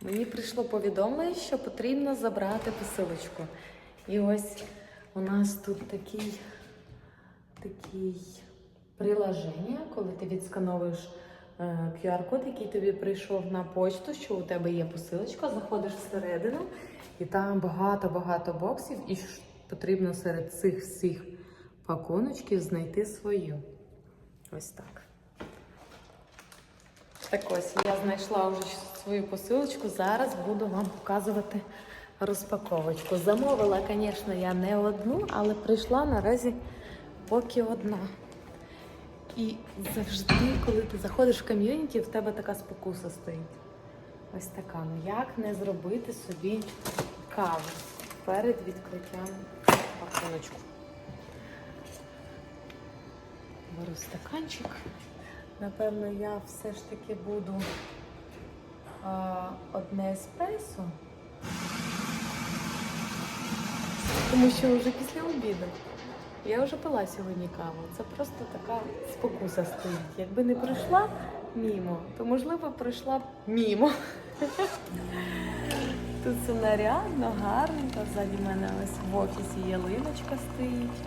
Мені прийшло повідомлення, що потрібно забрати посилочку. І ось у нас тут такий, такий приложення, коли ти відскановуєш е, QR-код, який тобі прийшов на почту, що у тебе є посилочка, заходиш всередину, і там багато-багато боксів, і потрібно серед цих всіх пакуночків знайти свою. Ось так. Так ось я знайшла вже свою посилочку. Зараз буду вам показувати розпаковочку. Замовила, звісно, я не одну, але прийшла наразі поки одна. І завжди, коли ти заходиш в ком'юніті, в тебе така спокуса стоїть. Ось така. Ну як не зробити собі каву перед відкриттям пакуночку. Беру стаканчик. Напевно, я все ж таки буду а, одне еспресо. Тому що вже після обіду. Я вже пила сьогодні каву. Це просто така спокуса стоїть. Якби не прийшла мімо, то можливо прийшла б мімо. Тут все нарядно, гарненько. Ззаді мене ось в офісі ялиночка стоїть.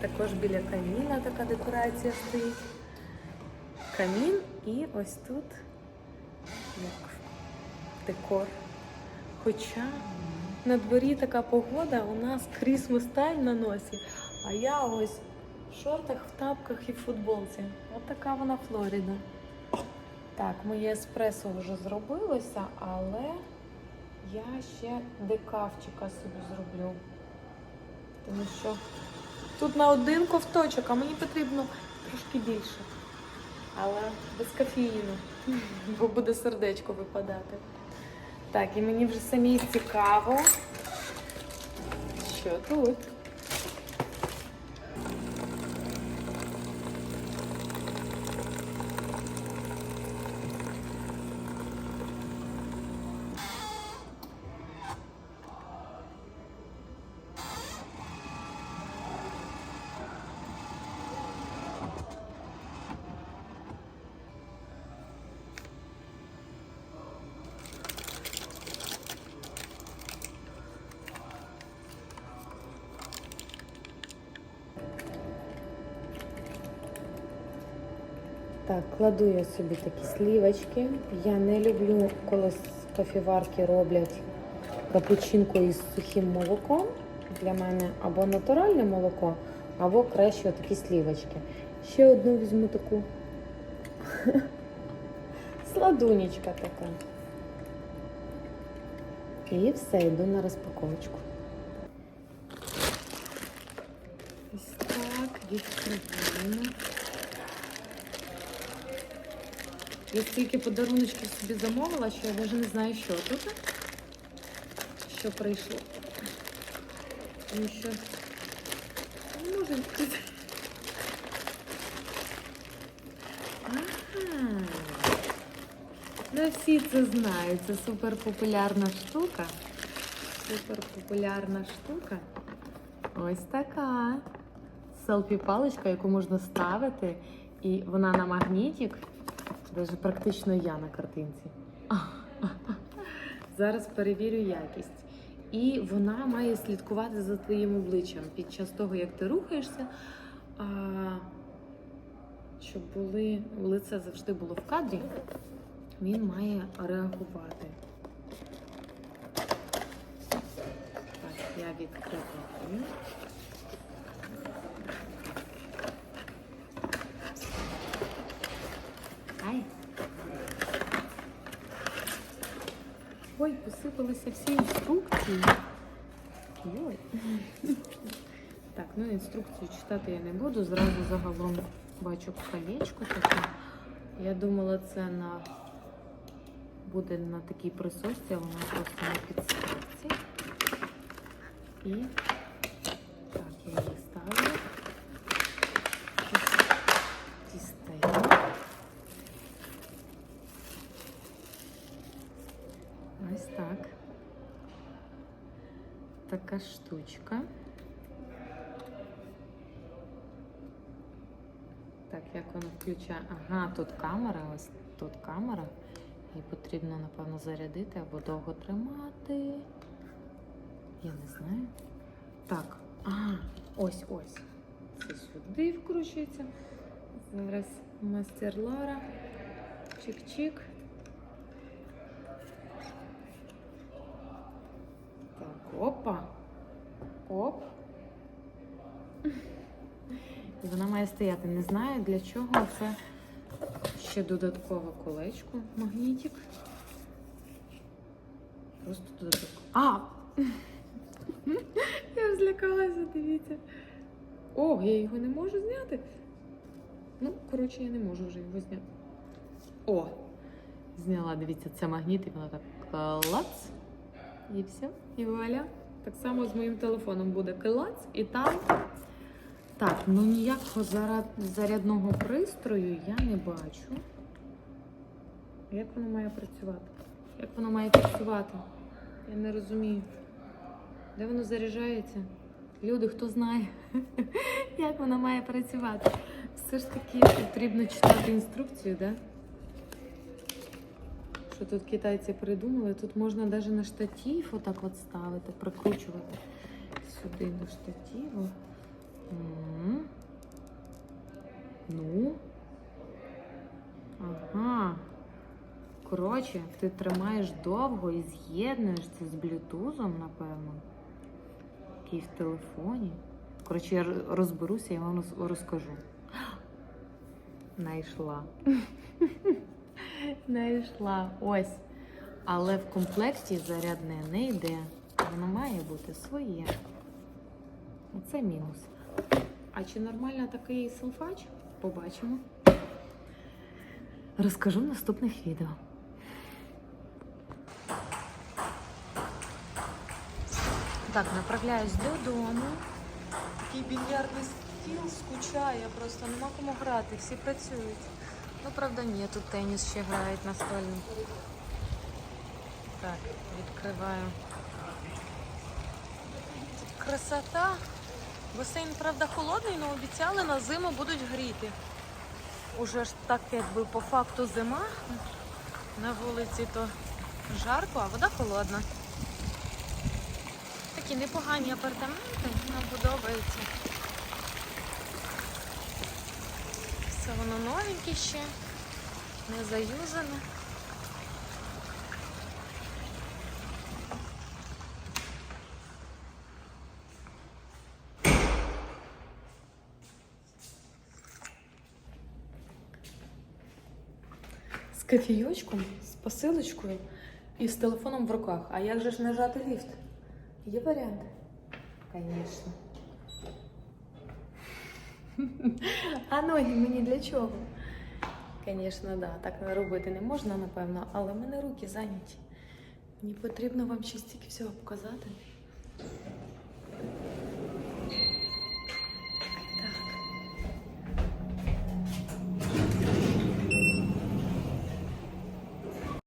Також біля каміна така декорація стоїть камін і ось тут як декор. Хоча на дворі така погода, у нас крісмас тайм на носі, а я ось в шортах, в тапках і в футболці. От така вона Флоріда. Так, моє еспресо вже зробилося, але я ще декавчика собі зроблю. Тому що тут на один ковточок, а мені потрібно трошки більше але без кофеїну, бо буде сердечко випадати. Так, і мені вже самі цікаво, що тут. Так, кладу я собі такі слівочки. Я не люблю, коли з кофіварки роблять капучинку із сухим молоком. Для мене або натуральне молоко, або краще такі слівочки. Ще одну візьму таку. Сладунечка така. І все, йду на розпаковочку. Ось так, відкриваємо. Я стільки подаруночків собі замовила, що я навіть не знаю, що тут. Що прийшло. Тому що не можу відкрити. Ну, всі це знають. Це супер популярна штука. Супер популярна штука. Ось така. Селфі-паличка, яку можна ставити, і вона на магнітик. Даже практично я на картинці. Зараз перевірю якість. І вона має слідкувати за твоїм обличчям під час того, як ти рухаєшся, а, щоб були, лице завжди було в кадрі, він має реагувати. Так, я відкриваю. Ой, посипалися всі інструкції. Ой. Так, ну інструкцію читати я не буду. Зразу загалом бачу колечко таке. Я думала, це на буде на такій присосці, а вона просто на підставці. І так, я її ставлю. Ось Дістаю. Ось так. Така штучка. Так, як воно включає? Ага, тут камера, ось тут камера. І потрібно, напевно, зарядити або довго тримати. Я не знаю. Так, а, ось ось. Це сюди вкручується. Зараз мастер Лара. Чик-чик. Так, опа. Оп. І вона має стояти. Не знаю для чого це ще додаткове колечко, магнітик. Просто додатково. А! Я злякалася, дивіться. О, я його не можу зняти. Ну, коротше, я не можу вже його зняти. О! Зняла, дивіться, це магніт, і воно так клац. І все. І вуаля. Так само з моїм телефоном буде клац, і там. Так, ну ніякого заряд... зарядного пристрою я не бачу. Як воно має працювати? Як воно має працювати? Я не розумію. Де воно заряджається? Люди, хто знає, як воно має працювати? Все ж таки потрібно читати інструкцію, да? Що тут китайці придумали? Тут можна навіть на штатив отак от ставити, прикручувати сюди до штативу. Ну. Ага. Коротше, ти тримаєш довго і з'єднуєш це з блютузом, напевно. Який в телефоні. Коротше, я розберуся і вам розкажу. Найшла. Найшла. Ось. Але в комплекті зарядне не йде. Воно має бути своє. Оце мінус. А чи нормально такий селфач? Побачимо. Розкажу в наступних відео. Так, направляюсь додому. Такий більярдний стіл скучає, просто нема кому грати, всі працюють. Ну, правда, ні, тут теніс ще грають настольний. Так, відкриваю. Тут красота. Басейн, правда, холодний, але обіцяли на зиму будуть гріти. Уже ж так, якби по факту зима. На вулиці то жарко, а вода холодна. Такі непогані апартаменти, нам подобається. Все воно новеньке ще, не заюзане. З кофійочком, з посилочкою і з телефоном в руках. А як же ж нажати ліфт? Є варіанти? Звісно. А ноги мені для чого? Звісно, да, так робити не можна, напевно, але в мене руки зайняті. Мені потрібно вам ще стільки всього показати.